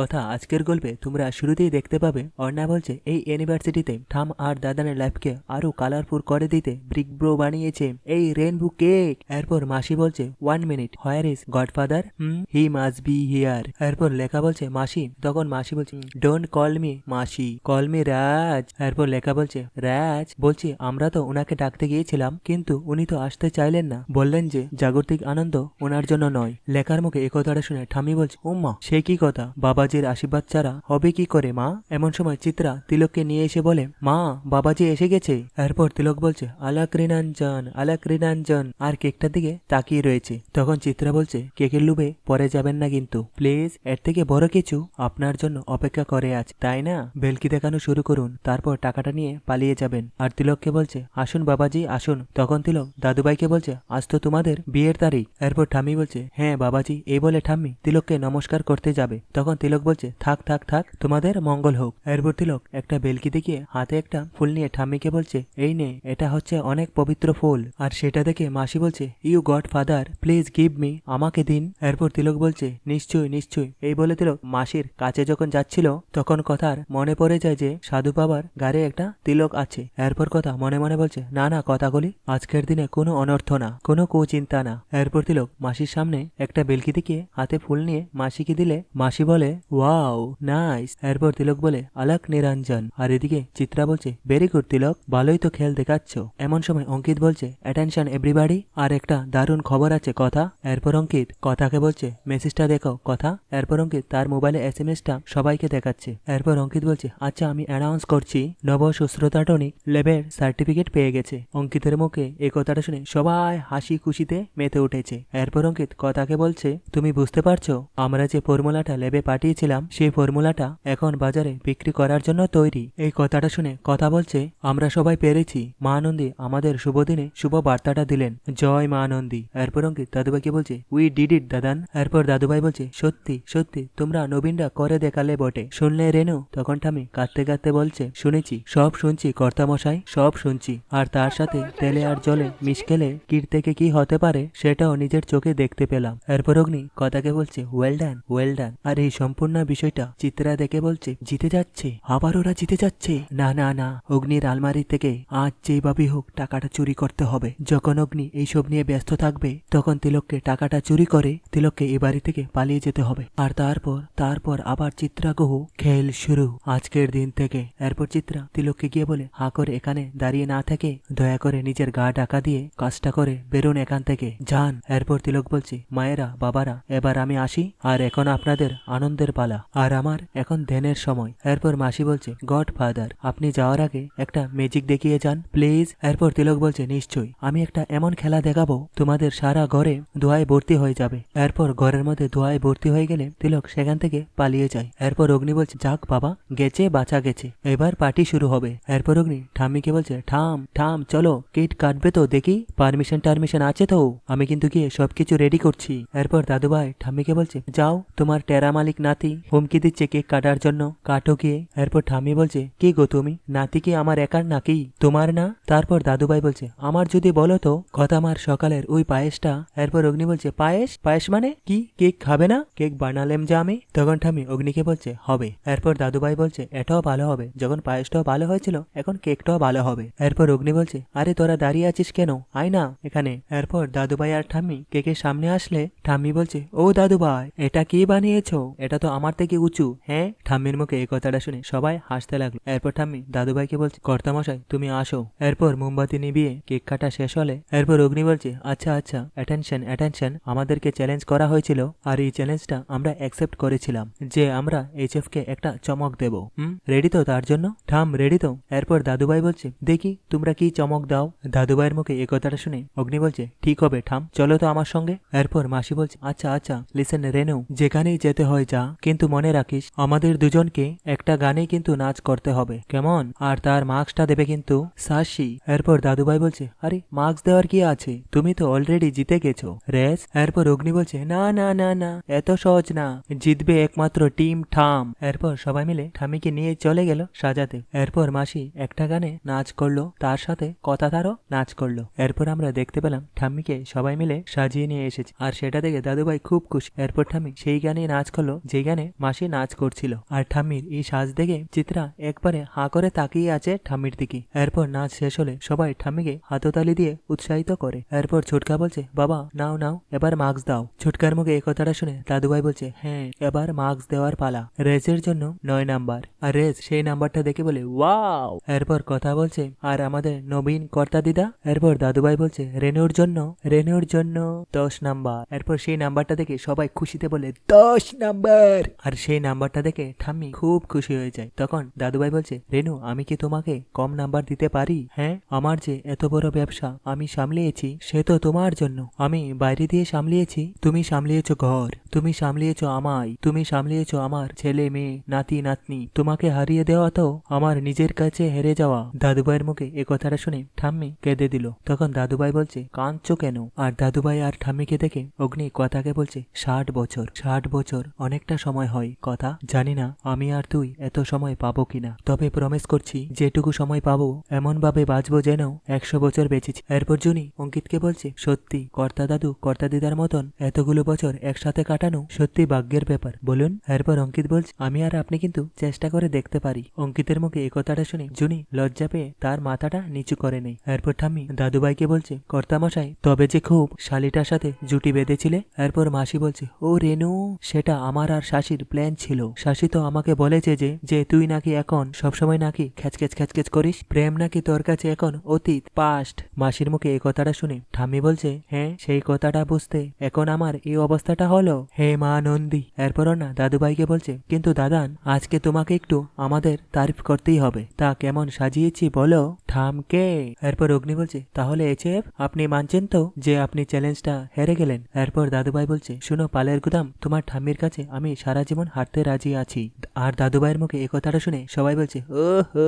কথা আজকের গল্পে তোমরা শুরুতেই দেখতে পাবে, অর্ণা বলছে, এই ইউনিভার্সিটিতে ঠাম আর দাদানের লাইফকে আরও কালারফুল করে দিতে ব্রিক ব্রো বানিয়েছে। এই রেনবো কেক এরপর মাসি বলছে one minute where is godfather hmm he must be here এরপর লেখা বলছে, মাসি, তখন মাসি বলছে ডোন্ট কল মি মাসি কল মি রাজ। এরপর লেখা বলছে, রাজ? বলছি, আমরা তো ওনাকে ডাকতে গিয়েছিলাম, কিন্তু উনি তো আসতে চাইলেন না। বললেন যে, জাগতিক আনন্দ ওনার জন্য নয়। লেখার মুখে এ কথাটা শুনে ঠামি বলছে, উম্মা, সে কি কথা? বাবাজির আশীর্বাদ ছাড়া হবে কি করে, মা? এমন সময় চিত্রা তিলককে নিয়ে এসে বলে, মা, বাবাজি এসে গেছে। এরপর তিলক বলছে আলাক রিনাঞ্জন আলাক রিনাঞ্জন আর কেকটার দিকে তাকিয়ে রয়েছে। তখন চিত্রা বলছে, কেকের লুবে পরে যাবেন না কিন্তু। প্লিজ, এর থেকে বড় কিছু আপনার জন্য অপেক্ষা করে আছে, তাই না? বেলকি দেখানো শুরু করুন, তারপর টাকাটা নিয়ে পালিয়ে যাবেন। আর তিলককে বলছে, আসুন বাবাজি, আসুন। তখন তিলক দাদুভাইকে বলছে, আজ তো তোমাদের বিয়ের তারিখ। এরপর ঠাম্মি বলছে হ্যাঁ বাবাজি, এই বলে ঠাম্মি তিলককে নমস্কার করতে যাবে। তখন তিলক বলছে, থাক থাক থাক, তোমাদের মঙ্গল হোক। এরপর তিলক একটা বেলকি দেখিয়ে হাতে একটা ফুল নিয়ে ঠাম্মিকে বলছে, এই নে, এটা হচ্ছে অনেক পবিত্র ফুল। আর সেটা দেখে মাসি বলছে, you godfather, please give me, আমাকে দিন। এরপর তিলক বলছে, নিশ্চয়ই নিশ্চয়ই। এই বলে তিলক মাসির কাছে যখন যাচ্ছিল, তখন কথার মনে পড়ে যায় যে সাধু বাবার গাড়ি একটা তিলক আছে। এরপর কথা মনে মনে বলছে, না না, কথাগুলি আজকের দিনে কোনো অনর্থ না, কোনো কুচিন্তা না। এরপর তিলক মাসির সামনে একটা বেলকি দিকে হাতে ফুল নিয়ে মাসিকে দিলে মাসি বলে ওয়াও নাইস এরপর তিলক বলে, আলাক নিরঞ্জন। আর এদিকে চিত্রা বলছে ভেরি গুড তিলক। ভালোই তো খেল দেখাচ্ছ। এমন সময় অঙ্কিত বলছে অ্যাটেনশন এভরিবাডি আর একটা দারুণ খবর আছে, কথা। এরপর অঙ্কিত কথাকে বলছে মেসেজটা দেখো কথা? এরপর অঙ্কিত তার মোবাইলে এস এম এসটা সবাইকে দেখাচ্ছে। এরপর অঙ্কিত বলছে আচ্ছা আমি অ্যানাউন্স করছি নব সুশ্রোতা টনিক লেবের সার্টিফিকেট পেয়ে গেছে। অঙ্কিতের মুখে এই কথাটা শুনে সবাই হাসি খুশিতে মেতে উঠেছে। এরপর অঙ্কিত কথাকে বলছে, তুমি বুঝতে পারছ? আমরা যে ফর্মুলাটা লেবে পাঠিয়েছিলাম, সেই ফর্মুলাটা এখন বাজারে বিক্রি করার জন্য তৈরি। এই কথাটা শুনে কথা বলছে, আমরা সবাই পেরেছি। মা আনন্দী আমাদের শুভ দিনে শুভ বার্তাটা দিলেন। জয় মা আনন্দী। এরপর অঙ্কিত দাদুভাইকে বলছে, উই ডিড ইট, দাদান। এরপর দাদুভাই বলছে, সত্যি সত্যি, তোমরা নবীনরা করে দেখালে বটে। শুনলে রেনু তখন ঠামি কাঁদতে কাঁদতে বলছে, শুনেছি, সব শুনছি, কর্তামশাই, সব শুনছি। আর তার সাথে তেলে আর জলে মিশকেলে কীট থেকে কি হতে পারে, সেটাও নিজের চোখে দেখতে পেলাম। এরপর অগ্নি কথাকে বলছে ওয়েল ডান ওয়েল ডান আর এই সম্পূর্ণ বিষয়টা চিত্রা দেখে বলছে, জিতে যাচ্ছে, আবার ওরা জিতে যাচ্ছে। না না না, অগ্নির আলমারি থেকে আজ যেভাবেই হোক টাকাটা চুরি করতে হবে। যখন অগ্নি এইসব নিয়ে ব্যস্ত থাকবে, তখন তিলককে টাকাটা চুরি করে তিলককে এ বাড়ি থেকে পালিয়ে যেতে হবে। আর তারপর তারপর আবার চিত্রা চিত্রাগহ খেল শুরু। আজকের দিন থেকে এরপর চিত্রা তিলককে গিয়ে বলে, হা করে এখানে দাঁড়িয়ে না থেকে, দয়া করে নিজের গা ডাকা দিয়ে কাজটা করে বেরোন এখান থেকে। যান। এরপর তিলক বলছে, মায়েরা, বাবারা, এবার আমি আসি। আর এখন আপনাদের আনন্দের পালা। আর আমার এখন ধ্যানের সময়। এরপর মাসি বলছে, গড ফাদার, আপনি যাওয়ার আগে একটা ম্যাজিক দেখিয়ে যান, প্লিজ। এরপর তিলক বলছে, নিশ্চয়ই। আমি একটা এমন খেলা দেখাবো, তোমাদের সারা ঘরে ধোয়ায় ভর্তি হয়ে যাবে। এরপর ঘরের মধ্যে ধোয়ায় ভর্তি হয়ে গেলে তিলক সেখান থেকে পালিয়ে যায়। এরপর অগ্নি বলছে, যাক বাবা, গেছে, বাঁচা গেছে। এবার পার্টি শুরু হবে। এরপর অগ্নি ঠাম্মিকে বলছে ঠাম ঠাম চলো। কেট কাটবে তো, দেখি। পারমিশন টারমিশন আছে তো? আমি কিন্তু গিয়ে সবকিছু রেডি করছি। এরপর দাদুভাই ঠাম্মিকে বলছে, যাও, তোমার টেরা মালিক নাতি হুমকি দিচ্ছে কেক কাটার জন্য কাটো গিয়ে এরপর ঠাম্মি বলছে, কি গো তুমি? নাতি কি আমার একার নাকি? তোমার না? তারপর দাদুভাই বলছে, আমার যদি বলো তো? কথা আমার সকালের ওই পায়েসটা, এরপর অগ্নি বলছে, পায়েস? পায়েস মানে? কি? কেক খাবে না? কেক বানালেম যে আমি? তখন ঠাম্মি অগ্নিকে বলছে, হবে। এরপর দাদুভাই বলছে, এটাও ভালো হবে। যখন পায়েসটাও ভালো হয়েছিল, এখন কেকটাও ভালো হবে। এরপর অগ্নি বলছে, আরে তোরা দাঁড়িয়ে আছিস কেন? আয় না এখানে। এরপর দাদুভাই আর ঠাম্মি কেকের সামনে আসলে ঠাম্মি বলছে, ও দাদুভাই, এটা কি বানিয়েছো? এটা তো আমার থেকে উঁচু। হ্যাঁ? ঠাম্মির মুখে এই কথাটা শুনে সবাই হাসতে লাগল। এরপর ঠাম্মি দাদুভাইকে বলছে, কর্তামশাই, তুমি আসো। এরপর মোমবাতি নিবিয়ে কেক কাটা শেষ হলে এরপর অগ্নি বলছে আচ্ছা আচ্ছা অ্যাটেনশন অ্যাটেনশন আমাদেরকে চ্যালেঞ্জ করা হয়েছিল আর এই চ্যালেঞ্জটা আমরা অ্যাকসেপ্ট করেছিলাম, যে আমরা এইচএফ কে একটা চমক দেব। হুম? রেডি তো তার জন্য? ঠাম রেডি তো। এরপর দাদুভাই বলছে, দেখি, তোমরা কি চমক দাও? দাদুভাইয়ের মুখে এ কথাটা শুনে অগ্নি বলছে, ঠিক হবে ঠাম চলো তো আমার সঙ্গে। এরপর মাসি বলছে আচ্ছা আচ্ছা লিসেন রেনু, যেখানেই যেতে হয় যা। কিন্তু মনে রাখিস, আমাদের দুজনকে একটা গানে কিন্তু নাচ করতে হবে। কেমন? আর তার মার্কসটা দেবে কিন্তু সাশি এরপর দাদুভাই বলছে, আরে, মার্কস দেওয়ার কি আছে? তুমি তো অলরেডি জিতে গেছো। রেস, এরপর অগ্নি বলছে, না না না না, এত সহজ না। জিতবে একমাত্র টিম ঠাম। এরপর সবাই মিলে ঠামিকে নিয়ে চলে গেল সাজাতে। এরপর মাসি একটা গানে নাচ করল, তার সাথে কথা তারও নাচ করল। এরপর আমরা দেখতে পেলাম ঠাম্মিকে সবাই মিলে সাজিয়ে নিয়ে এসেছে। আর সেটা দেখে দাদুভাই খুব খুশি। এরপর ঠাম্মি সেই গানে নাচ করল, যেই সেইখানে মাসি নাচ করছিল। আর ঠাম্মির এই সাজ দেখে চিত্রা একবারে হাঁ করে তাকিয়ে আছে ঠাম্মির দিকে। এরপর নাচ শেষ হলে সবাই ঠাম্মিকে হাততালি দিয়ে উৎসাহিত করে। এরপর ছোটকা বলছে, বাবা, নাও নাও, এবার মাস্ক দাও। ছোটকার মুখে এই কথাটা শুনে দাদুভাই বলছে হ্যাঁ এবার মাস্ক দেওয়ার পালা। রেসের জন্য নয় নাম্বার। আর রেস সেই নাম্বারটা দেখে বলে, ওয়াও! এরপর কথা বলছে, আর আমাদের নবীন কর্তা দিদা? এরপর দাদুভাই বলছে, রেনুর জন্য রেনুর জন্য দশ নাম্বার। এরপর সেই নাম্বারটা দেখে সবাই খুশিতে বলে, দশ নাম্বার! আর সেই নাম্বারটা দেখে ঠাম্মি খুব খুশি হয়ে যায়। তখন দাদুভাই বলছে, রেনু, আমি কি তোমাকে কম নাম্বার দিতে পারি? হ্যাঁ আমার যে এত বড় ব্যবসা আমি সামলিয়েছি, সে তো তোমার জন্য। আমি বাইরে দিয়ে সামলিয়েছি, তুমি সামলিয়েছো ঘর। তুমি সামলিয়েছ আমায়, তুমি সামলিয়েছ আমার ছেলে, মেয়ে, নাতি, নাতনি। তোমাকে হারিয়ে দেওয়া তো আমার নিজের কাছে হেরে যাওয়া। দাদুভাইয়ের মুখে এ কথাটা শুনে ঠাম্মি কেঁদে দিল। তখন দাদুভাই বলছে, কাঁদছো কেন? আর দাদুভাই আর ঠাম্মিকে দেখে অগ্নি কথাকে বলছে, ষাট বছর ষাট বছর, অনেকটা সময় হয়। কথা? জানি না, আমি আর তুই এত সময় পাবো কিনা তবে প্রমিস করছি, যেটুকু সময় পাবো এমন ভাবে বাঁচবো যেন একশো বছর বেঁচেছি। এরপর জুনি অঙ্কিতকে বলছে, সত্যি, কর্তা দাদু, কর্তা দিদার মতন এতগুলো বছর একসাথে কাটানো সত্যি ভাগ্যের ব্যাপার, বলুন। এরপর অঙ্কিত বলছে, আমি আর আপনি কিন্তু চেষ্টা করে দেখতে পারি। অঙ্কিতের মুখে এই কথাটা শুনে জুনি লজ্জা পেয়ে তার মাথাটা নিচু করে নেই এরপর ঠাম্মি দাদুভাইকে বলছে, কর্তামশাই, তবে যে খুব শালিটার সাথে জুটি বেঁধেছিলে? এরপর মাসি বলছে, ও রেনু, সেটা আমার আর শাশির প্ল্যান ছিল। শাশি তো আমাকে বলেছে যে যে তুই নাকি এখন সবসময় নাকি খ্যাচকেচ খ্যাচকেচ করিস, প্রেম নাকি তোর কাছে এখন অতীত পাস্ট মাসির মুখে এই কথাটা শুনে ঠাম্মি বলছে হ্যাঁ সেই কথাটা বুঝতে এখন আমার এই অবস্থাটা হলো? হে মা নন্দী এরপর না, দাদুভাইকে বলছে, কিন্তু দাদান, আজকে তোমাকে একটু আমাদের তারিফ করতেই হবে। তা কেমন সাজিয়েছি বলো? ঠামকে এরপর অগ্নি বলছে, তাহলে এচএফ আপনি মানছেন তো যে আপনি চ্যালেঞ্জটা হেরে গেলেন? এরপর দাদুভাই বলছে, শুনো, পালের গুদাম, তোমার ঠাম্মির কাছে আমি সারা জীবন হাঁটতে রাজি আছি। আর দাদুভাইয়ের মুখে এই কথাটা শুনে সবাই বলছে ও হো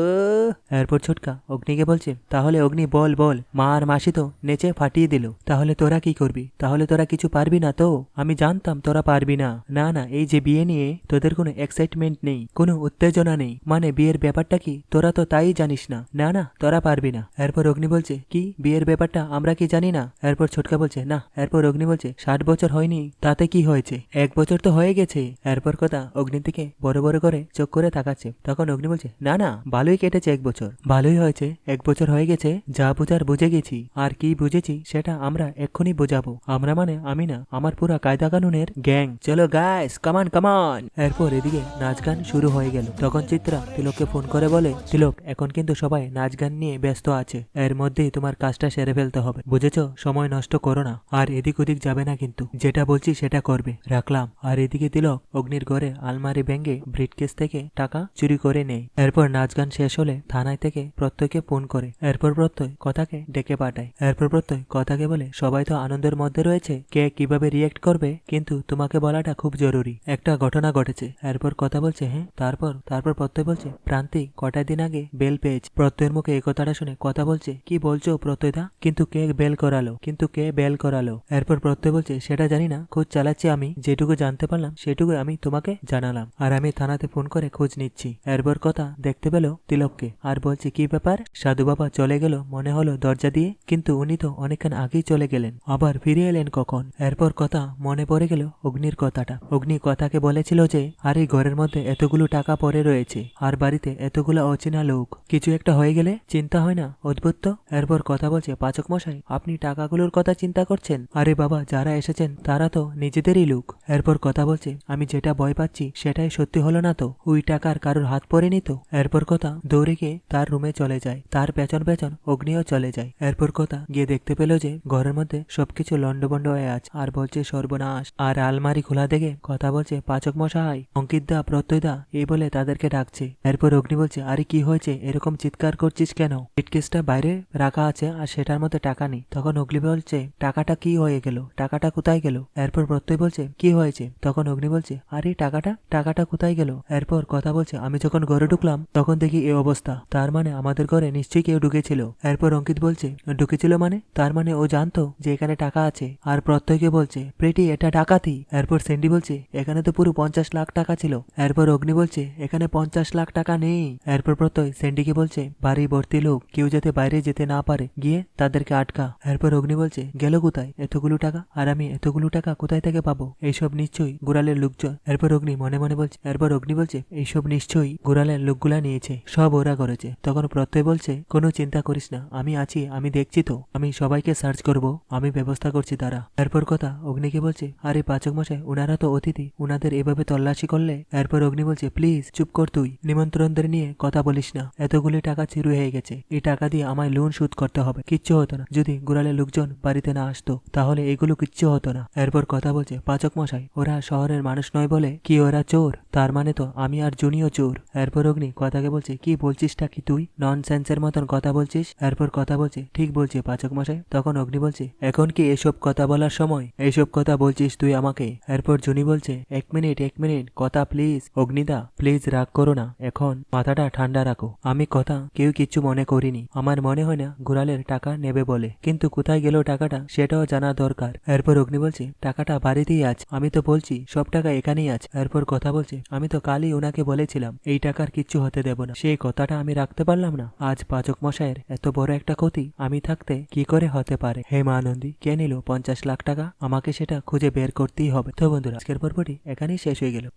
এরপর ছোটকা অগ্নিকে বলছে, তাহলে অগ্নি, বল বল মা আর মাসি তো নেচে ফাটিয়ে দিল। তাহলে তোরা কি করবি? তাহলে তোরা কিছু পারবি না তো? আমি জানতাম তোরা পারবি না। না না, এই যে বিয়ে নিয়ে তোদের কোনো এক্সাইটমেন্ট নেই, কোনো উত্তেজনা নেই। মানে বিয়ের ব্যাপারটা কি? তোরা তো তাই জানিস না। না না, তোরা পারবি না। এরপর অগ্নি বলছে, কি? বিয়ের ব্যাপারটা আমরা কি জানি না? এরপর ছোটকা বলছে, না। এরপর অগ্নি বলছে, ষাট বছর হয়নি, তাতে কি হয়েছে? এক বছর তো হয়ে গেছে। এরপর কথা অগ্নির দিকে বড় বড় করে চোখ করে তাকাচ্ছে। তখন অগ্নি বলছে, না না, ভালোই কেটেছে এক বছর। ভালোই হয়েছে, এক বছর হয়ে গেছে, যা বুঝার বুঝে গেছি। আর কি বুঝেছি সেটা আমরা এক্ষুনি বোঝাবো। আমরা মানে আমি না, আমার পুরা কায়দা কানুনের গ্যাং, চলো গাইস কামান কামান এরপর এদিকে নাচ গান শুরু হয়ে গেল। তখন চিত্রা তিলককে ফোন করে বলে, তিলক, এখন কিন্তু সবাই নাচ গান নিয়ে ব্যস্ত আছে। এর মধ্যেই তোমার কাজটা সেরে ফেলতে হবে। বুঝেছ? সময় নষ্ট করো না। আর এদিক ওদিক যাবে না কিন্তু। যেটা বলছি সেটা করবে। রাখলাম। আর এদিকে তিলক অগ্নির ঘরে আলমারি ভেঙে ব্রিটকেস থেকে টাকা চুরি করে নেয়। এরপর নাচ গান শেষ হলে থানায় থেকে প্রত্যয়কে ফোন করে। এরপর প্রত্যয় কথাকে ডেকে পাঠায়। এরপর প্রত্যয় কথাকে বলে, সবাই তো আনন্দের মধ্যে রয়েছে। কে কীভাবে রিয়েক্ট করবে? কিন্তু তোমাকে বলাটা খুব জরুরি। একটা ঘটনা ঘটেছে। এরপর কথা বলছে হ্যাঁ তারপর? তারপর প্রত্যয় বলছে প্রান্তিক কটা দিন আগে বেল পেয়েছে। প্রত্যয়ের মুখে এই কথাটা শুনে কথা বলছে, কি বলছো প্রত্যয়দা? কিন্তু কে বেল করালো? কিন্তু কে বেল করালো? এরপর প্রত্যয় বলছে, সেটা জানি না, খোঁজ চালাচ্ছি আমি, যেটুকু জানতে পারলাম, সেটুকু আমি তোমাকে জানালাম আর আমি থানাতে ফোন করে খোঁজ নিচ্ছি। এরপর কথা দেখতে পেল তিলককে। আর বলছে, কি ব্যাপার? সাধু বাবা চলে গেল, মনে হলো দরজা দিয়ে, কিন্তু উনি তো অনেকক্ষণ আগেই চলে গেলেন, আবার ফিরে এলেন কখন? এরপর কথা মনে পড়ে গেল অগ্নির কথাটা। অগ্নি কথাকে বলেছিল যে, আর এই ঘরের মধ্যে এতগুলো টাকা পড়ে রয়েছে, আর বাড়িতে এতগুলো অচেনা লোক। কিছু একটা হয়ে গেলে চিন্তা হয় না, অদ্ভুত এরপর কথা বলছে, পাচক মশাই, আপনি টাকাগুলোর কথা চিন্তা করছেন? আরে বাবা, যারা এসেছেন, তারা তো নিজেদেরই লোক। এরপর কথা বলছে, আমি যেটা ভয় পাচ্ছি, সেটাই সত্যি হলো না তো? ওই টাকার কারোর হাত পড়েনি তো? এরপর কথা, দৌড়ে গিয়ে তার রুমে চলে যায়। তার পেছন পেছন অগ্নিও চলে যায়। এরপর কথা, গিয়ে দেখতে পেল যে, ঘরের মধ্যে সবকিছু লন্ডবন্ড হয়ে আছে। আর বলছে, সর্বনাশ। আর আলমারি খোলা দেখে কথা বলছে পাচক মশাই, অঙ্কিত দা, প্রত্যয় দা, এই বলে তাদেরকে ডাকছে। এরপর অগ্নি বলছে, আরে কি হয়েছে? এরকম চিৎকার করছিস কেন? ব্রিটকেসটা বাইরে রাখা আছে আর সেটার মধ্যে টাকা নেই। তখন অগ্নি বলছে, টাকাটা কি হয়ে গেল? টাকাটা কোথায় গেল? এরপর প্রত্যয় বলছে, কি হয়েছে? তখন অগ্নি বলছে, আরে টাকাটা টাকাটা কোথায় গেল? এরপর কথা বলছে, আমি যখন ঘরে ঢুকলাম, তখন দেখি এই অবস্থা। তার মানে আমাদের ঘরে নিশ্চয়ই কেউ ঢুকেছিল। এরপর অঙ্কিত বলছে, ঢুকেছিল মানে? তার মানে ও জানতো যে এখানে টাকা আছে? আর প্রত্যয়কে বলছে, প্রেটি, এটা ডাকাতি। এরপর সেন্ডি বলছে, এখানে তো পুরো পঞ্চাশ লাখ টাকা ছিল। এরপর অগ্নি বলছে, এখানে পঞ্চাশ লাখ টাকা নেই। এরপর প্রত্যয় সেন্ডিকে বলছে, বাড়ি ভর্তি লোক, কেউ যাতে বাইরে যেতে না পারে, গিয়ে তাদেরকে আটকা। এরপর অগ্নি বলছে, গেল কোথায়? এতগুলো টাকা? আর আমি এতগুলো টাকা কোথায় থেকে পাবো? এইসব নিশ্চয়ই গোড়ালের লোকজন। এরপর অগ্নি মনে মনে বলছে, এরপর অগ্নি বলছে, এইসব নিশ্চয়ই গোড়ালের লোকগুলা নিয়েছে, সব ওরা করেছে। তখন প্রত্যয় বলছে, কোনো চিন্তা করিস না, আমি আছি, আমি দেখছি তো, আমি সবাইকে সার্চ করব, আমি ব্যবস্থা করছি তারা। এরপর কথা অগ্নিকে বলছে, আরে পাচক মশাই ওনারা তো অতিথি। ওনাদের এভাবে তল্লাশি করলে? এরপর অগ্নি বলছে, প্লিজ, চুপ কর তুই। নিমন্ত্রণদের নিয়ে কথা বলিস না। এতগুলি টাকা চিরু হয়ে গেছে। এই টাকা দিয়ে আমায় লোন শোধ করতে হবে। কিচ্ছু হতো না। যদি গোড়ালের লোকজন বাড়িতে না আসতো, তাহলে এগুলো কিচ্ছু হতো না। এরপর কথা বলছে, পাচক মশাই, ওরা শহরের মানুষ নয় বলে? কি ওরা চোর? তার মানে তো আমি আর জুনিও চোর। এরপর অগ্নি কথাকে বলছে, কি বলছিসটা কি তুই? নন সেন্সের মতন কথা বলছিস? এরপর কথা বলছে, ঠিক বলছে পাচক মশাই। তখন অগ্নি বলছে, এখন কি এসব কথা বলার সময়? এইসব কথা বলছিস তুই আমাকে এরপর জুনি বলছে, এক মিনিট এক মিনিট, কথা প্লিজ অগ্নিদা প্লিজ রাগ করো না। এখন মাথাটা ঠান্ডা রাখো। আমি কথা কেউ কিচ্ছু মনে করিনি। আমার মনে হয় না ঘুরালের টাকা নেবে বলে। কিন্তু কোথায় গেল টাকাটা সেটাও জানা দরকার। এরপর অগ্নি বলছে, টাকাটা বাড়িতেই আছে। আমি তো বলছি, সব টাকা এখানেই আছে। এরপর কথা বলছে, আমি তো কালই ওনাকে বলেছিলাম, এই টাকার কিচ্ছু হতে দেব না। সেই কথাটা আমি রাখতে পারলাম না। আজ পাচক মশাইয়ের এত বড় একটা ক্ষতি আমি থাকতে কি করে হতে পারে? হে মা আনন্দী কে নিল পঞ্চাশ লাখ টাকা? আমাকে সেটা খুঁজে বের করতেই হবে। তো বন্ধুরা আজকের পর্বটি এখানেই শেষ হয়ে গেল।